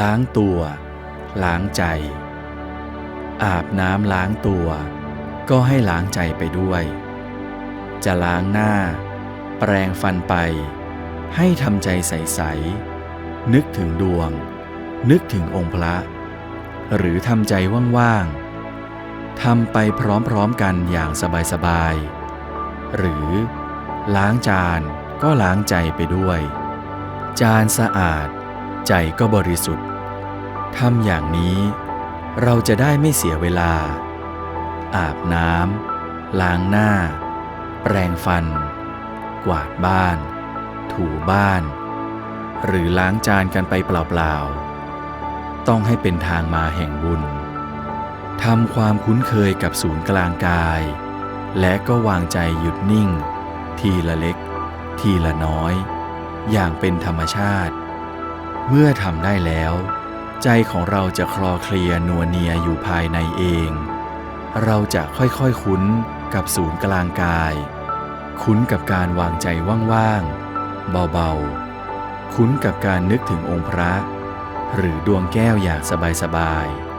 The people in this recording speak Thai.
ล้างตัว ล้างใจ อาบน้ำล้างตัว ก็ให้ล้างใจไปด้วย จะล้างหน้า แปรงฟันไป ให้ทำใจใสๆนึกถึงดวง นึกถึงองค์พระ หรือทำใจว่างๆทำไปพร้อมๆกันอย่างสบายๆหรือ ล้างจานก็ล้างใจไปด้วย จานสะอาด ใจก็บริสุทธิ์ทำอย่างนี้ เราจะได้ไม่เสียเวลา อาบน้ำล้างหน้า แปรงฟัน กวาดบ้าน ถูบ้าน หรือล้างจานกันไปเปล่าๆ ต้องให้เป็นทางมาแห่งบุญทำความคุ้นเคยกับศูนย์กลางกาย และก็วางใจหยุดนิ่ง ทีละเล็ก ทีละน้อย อย่างเป็นธรรมชาติ เมื่อทำได้แล้ว ใจของเราจะคลอเคลียนัวเนียอยู่ภายในเอง เราจะค่อยๆคุ้นกับศูนย์กลางกาย คุ้นกับการวางใจว่างๆ เบาๆ คุ้นกับการนึกถึงองค์พระ หรือดวงแก้วอย่างสบายๆ